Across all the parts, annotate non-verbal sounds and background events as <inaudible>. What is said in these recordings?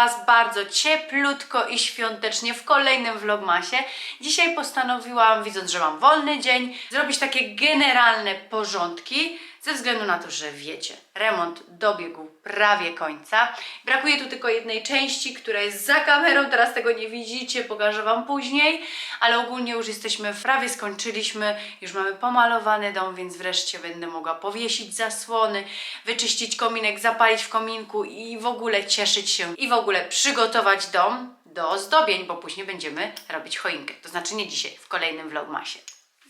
Was bardzo cieplutko i świątecznie w kolejnym vlogmasie. Dzisiaj postanowiłam, widząc, że mam wolny dzień, zrobić takie generalne porządki, ze względu na to, że wiecie, remont dobiegł prawie końca. Brakuje tu tylko jednej części, która jest za kamerą, teraz tego nie widzicie, pokażę Wam później, ale ogólnie już jesteśmy, prawie skończyliśmy, już mamy pomalowany dom, więc wreszcie będę mogła powiesić zasłony, wyczyścić kominek, zapalić w kominku i w ogóle cieszyć się i w ogóle przygotować dom do ozdobień, bo później będziemy robić choinkę. To znaczy nie dzisiaj, w kolejnym vlogmasie.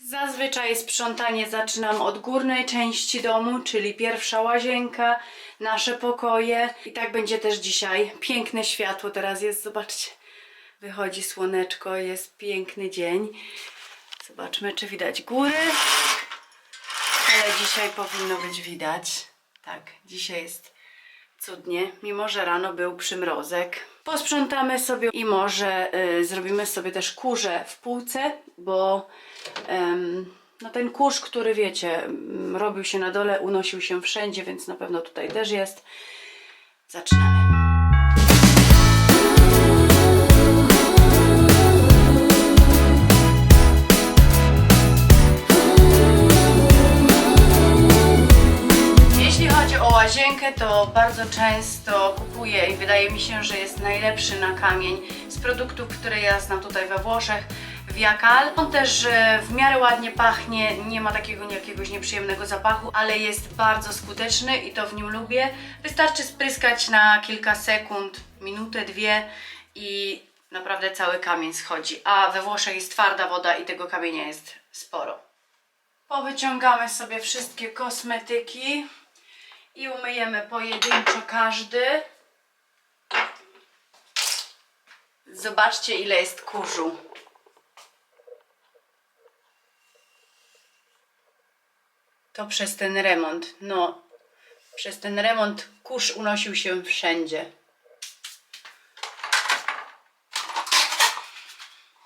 Zazwyczaj sprzątanie zaczynam od górnej części domu, czyli pierwsza łazienka, nasze pokoje. I tak będzie też dzisiaj. Piękne światło teraz jest, zobaczcie. Wychodzi słoneczko, jest piękny dzień. Zobaczmy, czy widać góry. Ale dzisiaj powinno być widać. Tak, dzisiaj jest cudnie, mimo że rano był przymrozek. Posprzątamy sobie i może y, zrobimy sobie też kurze w półce, bo em, no ten kurz, który wiecie, robił się na dole, unosił się wszędzie, więc na pewno tutaj też jest. Zaczynamy. Łazienkę, to bardzo często kupuję i wydaje mi się, że jest najlepszy na kamień z produktów, które ja znam tutaj we Włoszech. Viacal. On też e, w miarę ładnie pachnie, nie ma takiego jakiegoś nieprzyjemnego zapachu, ale jest bardzo skuteczny i to w nim lubię. Wystarczy spryskać na kilka sekund, minutę, dwie i naprawdę cały kamień schodzi. A we Włoszech jest twarda woda i tego kamienia jest sporo. Powyciągamy sobie wszystkie kosmetyki i umyjemy pojedynczo każdy. Zobaczcie, ile jest kurzu. To przez ten remont. No, przez ten remont kurz unosił się wszędzie.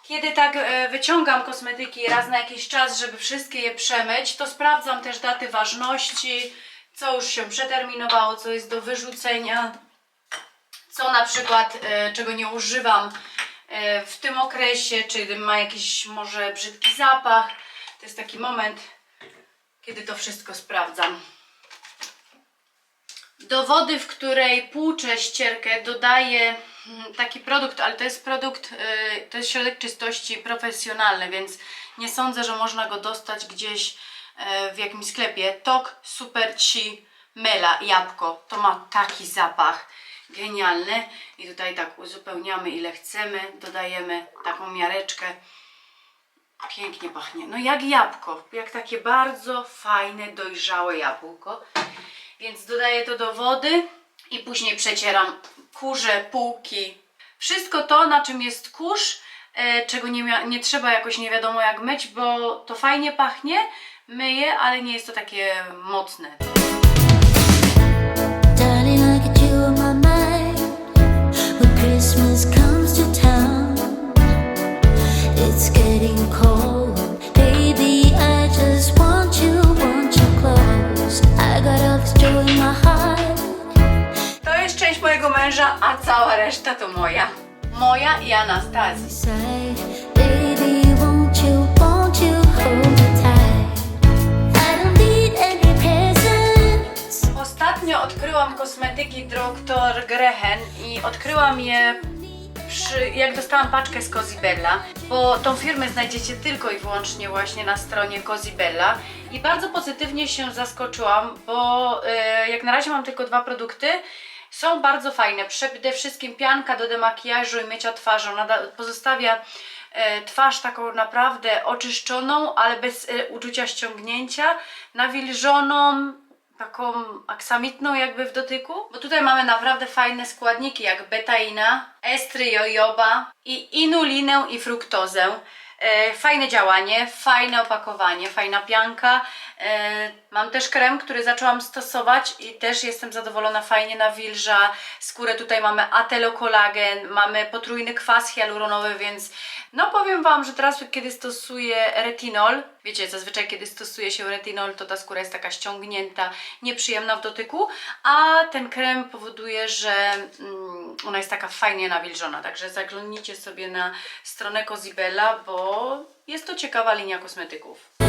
Kiedy tak e, wyciągam kosmetyki raz na jakiś czas, żeby wszystkie je przemyć, to sprawdzam też daty ważności, co już się przeterminowało, co jest do wyrzucenia, co na przykład, e, czego nie używam e, w tym okresie, czy ma jakiś może brzydki zapach. To jest taki moment, kiedy to wszystko sprawdzam. Do wody, w której płuczę ścierkę, dodaję mm, taki produkt, ale to jest produkt, y, to jest środek czystości profesjonalny, więc nie sądzę, że można go dostać gdzieś e, w jakimś sklepie. Tok Super Ci Mela, jabłko. To ma taki zapach genialny. I tutaj tak uzupełniamy ile chcemy, dodajemy taką miareczkę. Pięknie pachnie. No jak jabłko, jak takie bardzo fajne, dojrzałe jabłko. Więc dodaję to do wody i później przecieram kurze, półki. Wszystko to, na czym jest kurz, e, czego nie, nie trzeba jakoś nie wiadomo jak myć, bo to fajnie pachnie, myję, ale nie jest to takie mocne. To jest część mojego męża, a cała reszta to moja. Moja i Anastazji. Ostatnio odkryłam kosmetyki Dr. Grehen i odkryłam je przy, jak dostałam paczkę z Cosibella, bo tą firmę znajdziecie tylko i wyłącznie właśnie na stronie Cosibella i bardzo pozytywnie się zaskoczyłam, bo e, jak na razie mam tylko dwa produkty, są bardzo fajne. Przede wszystkim pianka do demakijażu i mycia da, pozostawia e, twarz taką naprawdę oczyszczoną, ale bez e, uczucia ściągnięcia, nawilżoną, taką aksamitną jakby w dotyku, bo tutaj mamy naprawdę fajne składniki jak betaina, estry jojoba i inulinę i fruktozę. E, fajne działanie, fajne opakowanie, fajna pianka. E, mam też krem, który zaczęłam stosować i też jestem zadowolona, fajnie nawilża skórę. Tutaj mamy atelokolagen, mamy potrójny kwas hialuronowy, więc no powiem Wam, że teraz kiedy stosuję retinol, Wiecie, zazwyczaj kiedy stosuje się retinol, to ta skóra jest taka ściągnięta, nieprzyjemna w dotyku, a ten krem powoduje, że mm, ona jest taka fajnie nawilżona. Także zaglądnijcie sobie na stronę Cozibella, bo jest to ciekawa linia kosmetyków.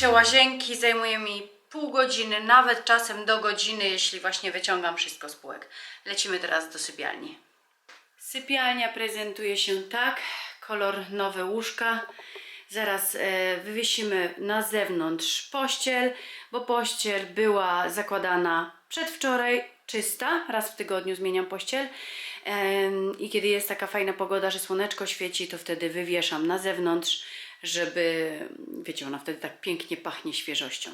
Umycie łazienki zajmuje mi pół godziny, nawet czasem do godziny, jeśli właśnie wyciągam wszystko z półek. Lecimy teraz do sypialni. Sypialnia prezentuje się tak, kolor nowe łóżka. Zaraz e, wywiesimy na zewnątrz pościel, bo pościel była zakładana przedwczoraj, czysta, raz w tygodniu zmieniam pościel. Em, I kiedy jest taka fajna pogoda, że słoneczko świeci, to wtedy wywieszam na zewnątrz, żeby, wiecie, ona wtedy tak pięknie pachnie świeżością.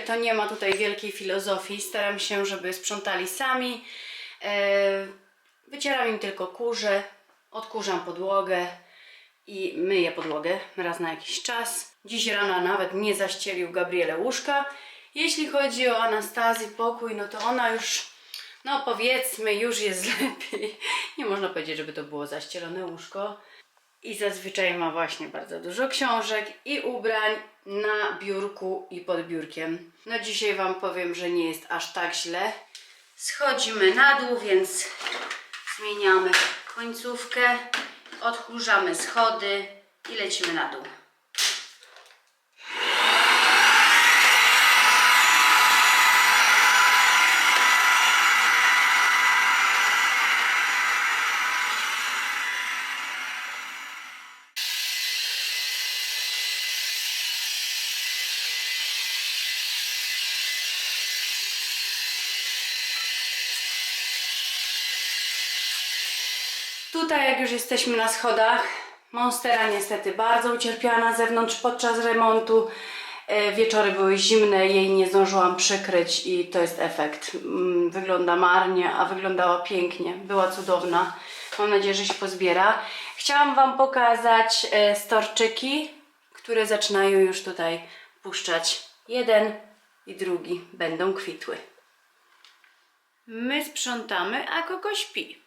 To nie ma tutaj wielkiej filozofii. Staram się, żeby sprzątali sami. E, Wycieram im tylko kurze, odkurzam podłogę i myję podłogę raz na jakiś czas. Dziś rano nawet nie zaścielił Gabriele łóżka. Jeśli chodzi o Anastazji pokój, no to ona już, no powiedzmy, już jest <laughs> lepiej. Nie można powiedzieć, żeby to było zaścielone łóżko. I zazwyczaj ma właśnie bardzo dużo książek i ubrań na biurku i pod biurkiem. No dzisiaj Wam powiem, że nie jest aż tak źle. Schodzimy na dół, więc zmieniamy końcówkę, odkurzamy schody i lecimy na dół. Tutaj, jak już jesteśmy na schodach, Monstera niestety bardzo ucierpiała na zewnątrz podczas remontu. E, Wieczory były zimne, jej nie zdążyłam przykryć i to jest efekt. Mm, Wygląda marnie, a wyglądała pięknie. Była cudowna. Mam nadzieję, że się pozbiera. Chciałam Wam pokazać e, storczyki, które zaczynają już tutaj puszczać. Jeden i drugi będą kwitły. My sprzątamy, a kogo śpi.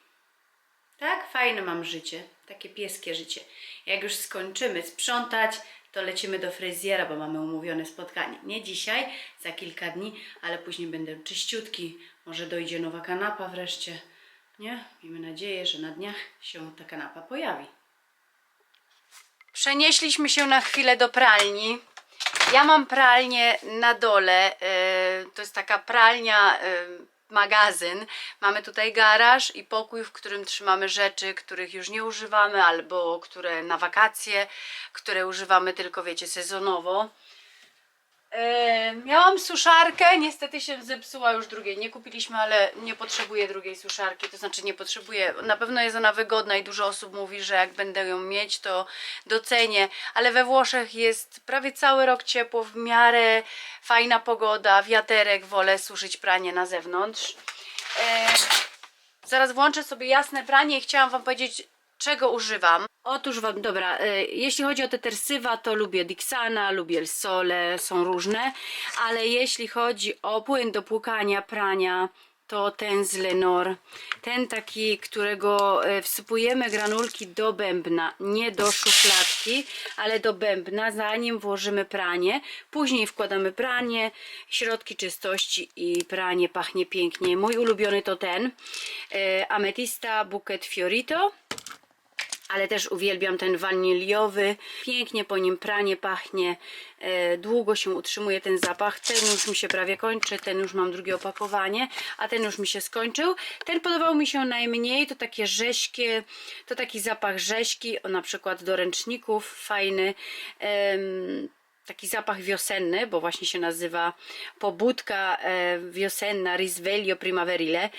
Tak, fajne mam życie, takie pieskie życie. Jak już skończymy sprzątać, to lecimy do fryzjera, bo mamy umówione spotkanie. Nie dzisiaj, za kilka dni, ale później będę czyściutki, Może dojdzie nowa kanapa wreszcie. Nie? Miejmy nadzieję, że na dniach się ta kanapa pojawi. Przenieśliśmy się na chwilę do pralni. Ja mam pralnię na dole. e, To jest taka pralnia, e, magazyn. Mamy tutaj garaż i pokój, w którym trzymamy rzeczy, których już nie używamy, albo które na wakacje, które używamy tylko, wiecie, sezonowo. Miałam suszarkę, niestety się zepsuła już drugiej. Nie kupiliśmy, ale nie potrzebuję drugiej suszarki. To znaczy nie potrzebuję. Na pewno jest ona wygodna i dużo osób mówi, że jak będę ją mieć, to docenię. Ale we Włoszech jest prawie cały rok ciepło, w miarę fajna pogoda, wiaterek, wolę suszyć pranie na zewnątrz. Zaraz włączę sobie jasne pranie i chciałam Wam powiedzieć, czego używam. Otóż Wam, dobra, e, jeśli chodzi o te tersywa, to lubię Dixana, lubię El Sole, są różne, ale jeśli chodzi o płyn do płukania, prania, to ten z Lenor, ten taki, którego e, wsypujemy granulki do bębna, nie do szufladki, ale do bębna, zanim włożymy pranie. Później wkładamy pranie, środki czystości i pranie pachnie pięknie. Mój ulubiony to ten, e, Ametista Bouquet Fiorito ale też uwielbiam ten waniliowy. Pięknie po nim pranie pachnie, e, długo się utrzymuje ten zapach. Ten już mi się prawie kończy, ten już mam drugie opakowanie, a ten już mi się skończył. Ten podobał mi się najmniej, to takie rześkie, to taki zapach rześki, o na przykład do ręczników, fajny. Taki zapach wiosenny, bo właśnie się nazywa pobudka e, wiosenna Risveglio Primaverile.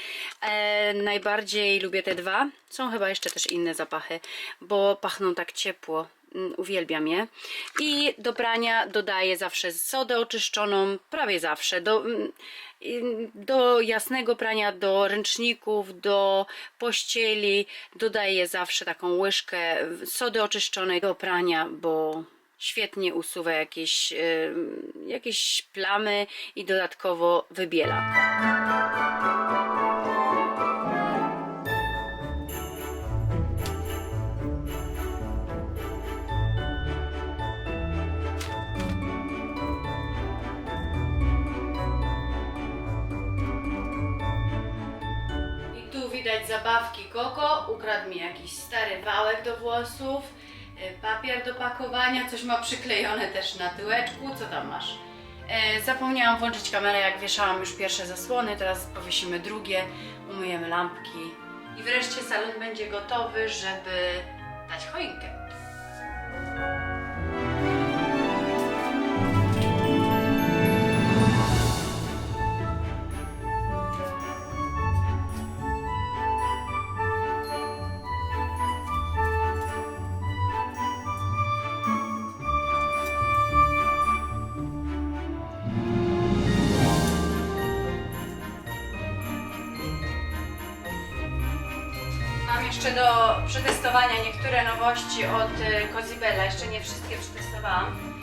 E, najbardziej lubię te dwa. Są chyba jeszcze też inne zapachy, bo pachną tak ciepło. Mm, Uwielbiam je. I do prania dodaję zawsze sodę oczyszczoną, prawie zawsze. Do, mm, do jasnego prania, do ręczników, do pościeli dodaję zawsze taką łyżkę sody oczyszczonej do prania, bo świetnie usuwa jakieś, em, jakieś plamy i dodatkowo wybiela. I tu widać zabawki Koko. Ukradł mi jakiś stary wałek do włosów, y, papier do pakowania, coś ma przyklejone też na tyłeczku. Co tam masz? E, zapomniałam włączyć kamerę, jak wieszałam już pierwsze zasłony. Teraz powiesimy drugie, umyjemy lampki. I wreszcie salon będzie gotowy, żeby dać choinkę. Niektóre nowości od y, Cozibella, jeszcze nie wszystkie przetestowałam.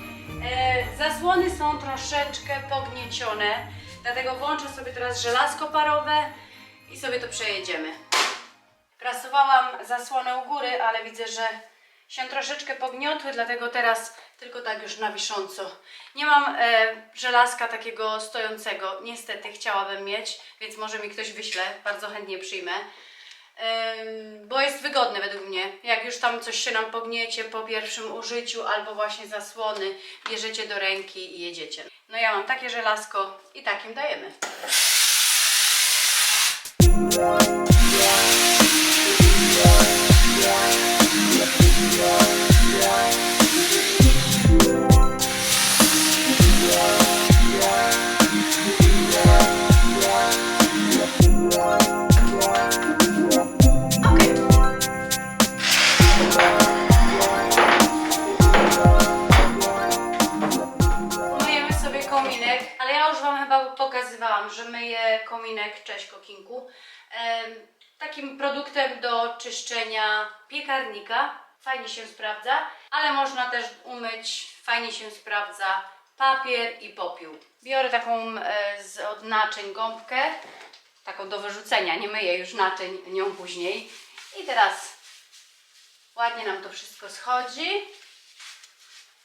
E, zasłony są troszeczkę pogniecione, dlatego włączę sobie teraz żelazko parowe i sobie to przejedziemy. Prasowałam zasłonę u góry, ale widzę, że się troszeczkę pogniotły, dlatego teraz tylko tak już na wisząco. Nie mam e, żelazka takiego stojącego, niestety chciałabym mieć, więc może mi ktoś wyśle, bardzo chętnie przyjmę. Bo jest wygodne według mnie. Jak już tam coś się nam pogniecie po pierwszym użyciu, albo właśnie zasłony, bierzecie do ręki i jedziecie. No ja mam takie żelazko i takim dajemy. Takim produktem do czyszczenia piekarnika. Fajnie się sprawdza, ale można też umyć, fajnie się sprawdza papier i popiół. Biorę taką z od naczyń gąbkę, taką do wyrzucenia, nie myję już naczyń nią później. I teraz ładnie nam to wszystko schodzi.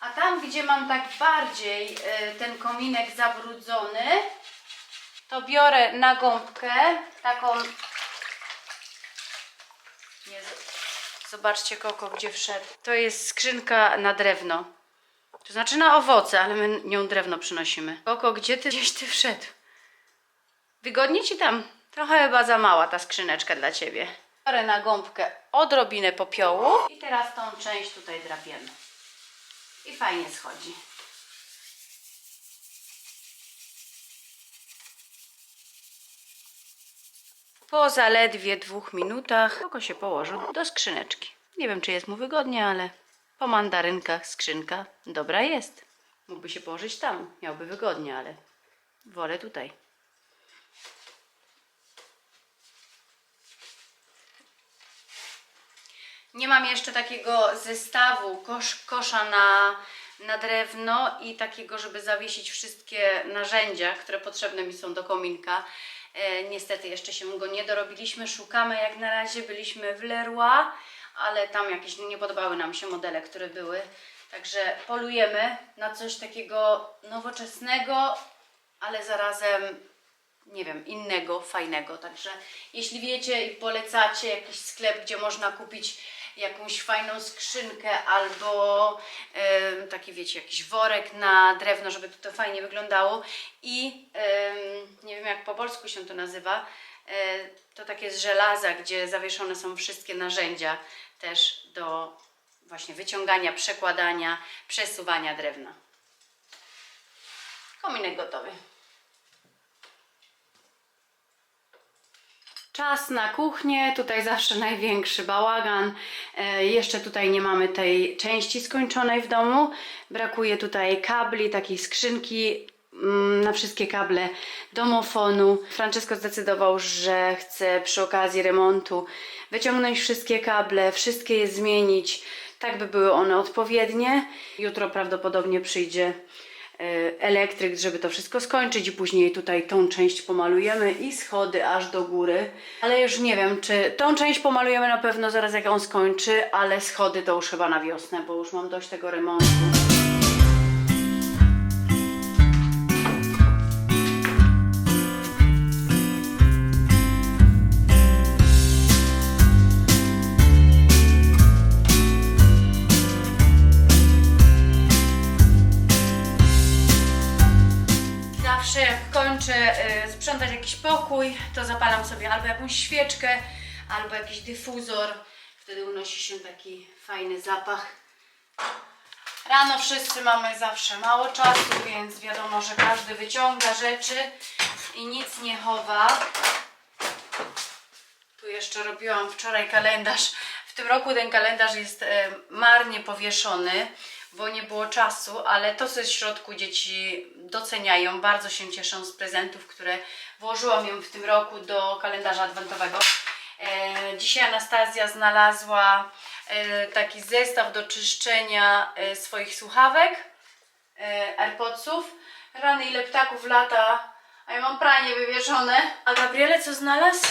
A tam, gdzie mam tak bardziej e, ten kominek zabrudzony, to biorę na gąbkę taką. Z- zobaczcie koko, gdzie wszedł. To jest skrzynka na drewno. To znaczy na owoce, ale my nią drewno przynosimy. Koko, gdzie ty gdzieś ty wszedł? Wygodnie ci tam? Trochę chyba za mała ta skrzyneczka dla ciebie. Biorę na gąbkę odrobinę popiołu i teraz tą część tutaj drapiemy. I fajnie schodzi. Po zaledwie dwóch minutach Koko się położył do skrzyneczki. Nie wiem, czy jest mu wygodnie, ale po mandarynkach skrzynka dobra jest. Mógłby się położyć tam, miałby wygodnie, ale wolę tutaj. Nie mam jeszcze takiego zestawu kosz, kosza na, na drewno i takiego, żeby zawiesić wszystkie narzędzia, które potrzebne mi są do kominka. E, niestety jeszcze się go nie dorobiliśmy. Szukamy jak na razie. Byliśmy w Leroy, ale tam jakieś nie podobały nam się modele, które były. Także polujemy na coś takiego nowoczesnego, ale zarazem nie wiem, innego, fajnego. Także jeśli wiecie i polecacie jakiś sklep, gdzie można kupić jakąś fajną skrzynkę albo em, taki, wiecie, jakiś worek na drewno, żeby to fajnie wyglądało i em, nie wiem jak po polsku się to nazywa, e, to takie z żelaza, gdzie zawieszone są wszystkie narzędzia też do właśnie wyciągania, przekładania, przesuwania drewna. Kominek gotowy. Czas na kuchnię, tutaj zawsze <laughs> największy bałagan. E, jeszcze tutaj nie mamy tej części skończonej w domu. Brakuje tutaj kabli, takiej skrzynki mm, na wszystkie kable domofonu. Francesco zdecydował, że chce przy okazji remontu wyciągnąć wszystkie kable, wszystkie je zmienić, tak by były one odpowiednie. Jutro prawdopodobnie przyjdzie elektryk, żeby to wszystko skończyć i później tutaj tą część pomalujemy i schody aż do góry. Ale już nie wiem, czy tą część pomalujemy na pewno zaraz jak on skończy, ale schody to już chyba na wiosnę, bo już mam dość tego remontu. Zawsze jak kończę y, sprzątać jakiś pokój, to zapalam sobie albo jakąś świeczkę, albo jakiś dyfuzor. Wtedy unosi się taki fajny zapach. Rano wszyscy mamy zawsze mało czasu, więc wiadomo, że każdy wyciąga rzeczy i nic nie chowa. Tu jeszcze robiłam wczoraj kalendarz. W tym roku ten kalendarz jest e, marnie powieszony, bo nie było czasu, ale to, co jest w środku, dzieci doceniają. Bardzo się cieszą z prezentów, które włożyłam im w tym roku do kalendarza adwentowego. E, dzisiaj Anastazja znalazła e, taki zestaw do czyszczenia e, swoich słuchawek, AirPodsów. Rany ile ptaków lata, a ja mam pranie wywieszone. A Gabriele co znalazł?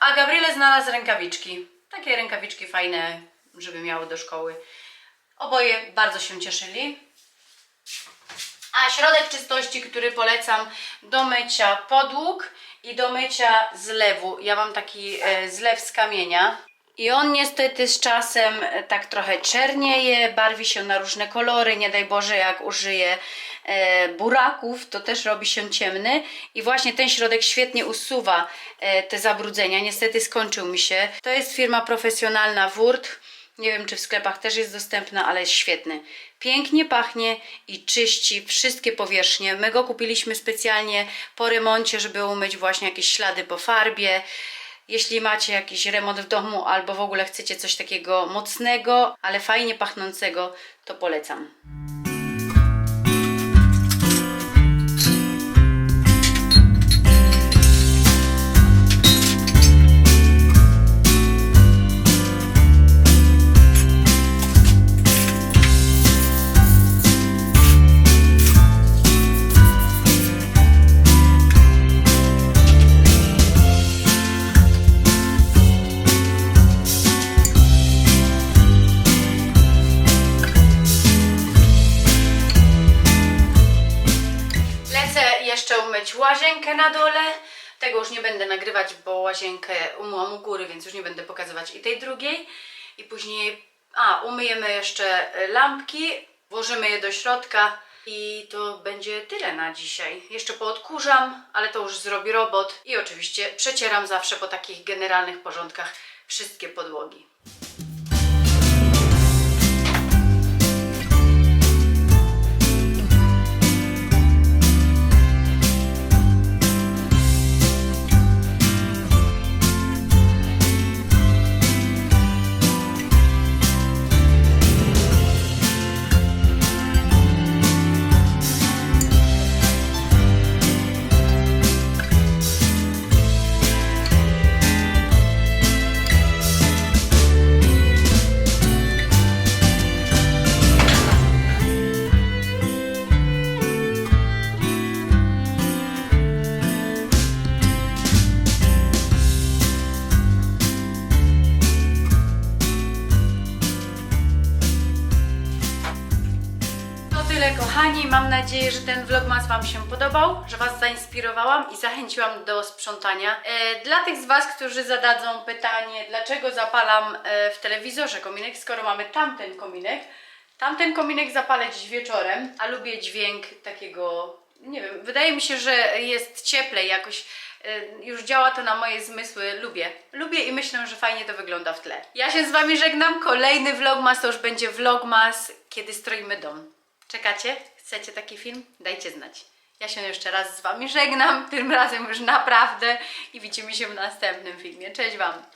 A Gabriele znalazł rękawiczki. Takie rękawiczki fajne, żeby miały do szkoły. Oboje bardzo się cieszyli. A środek czystości, który polecam do mycia podłóg i do mycia zlewu. Ja mam taki e, zlew z kamienia. I on niestety z czasem e, tak trochę czernieje, barwi się na różne kolory. Nie daj Boże, jak użyję e, buraków, to też robi się ciemny. I właśnie ten środek świetnie usuwa te zabrudzenia. Niestety skończył mi się. To jest firma profesjonalna Wurt. Nie wiem, czy w sklepach też jest dostępna, ale jest świetny. Pięknie pachnie i czyści wszystkie powierzchnie. My go kupiliśmy specjalnie po remoncie, żeby umyć właśnie jakieś ślady po farbie. Jeśli macie jakiś remont w domu albo w ogóle chcecie coś takiego mocnego, ale fajnie pachnącego, to polecam. Łazienkę na dole. Tego już nie będę nagrywać, bo łazienkę umyłam u góry, więc już nie będę pokazywać i tej drugiej. I później, a, umyjemy jeszcze lampki, włożymy je do środka i to będzie tyle na dzisiaj. Jeszcze poodkurzam, ale to już zrobi robot. I oczywiście przecieram zawsze po takich generalnych porządkach wszystkie podłogi. Tyle kochani, mam nadzieję, że ten vlogmas Wam się podobał, że Was zainspirowałam i zachęciłam do sprzątania. E, dla tych z Was, którzy zadadzą pytanie, dlaczego zapalam e, w telewizorze kominek, skoro mamy tamten kominek, tamten kominek zapalę dziś wieczorem, a lubię dźwięk takiego, nie wiem, wydaje mi się, że jest cieplej jakoś. e, Już działa to na moje zmysły, lubię. Lubię i myślę, że fajnie to wygląda w tle. Ja się z Wami żegnam. Kolejny vlogmas to już będzie vlogmas, kiedy stroimy dom. Czekacie? Chcecie taki film? Dajcie znać. Ja się jeszcze raz z Wami żegnam, tym razem już naprawdę i widzimy się w następnym filmie. Cześć Wam!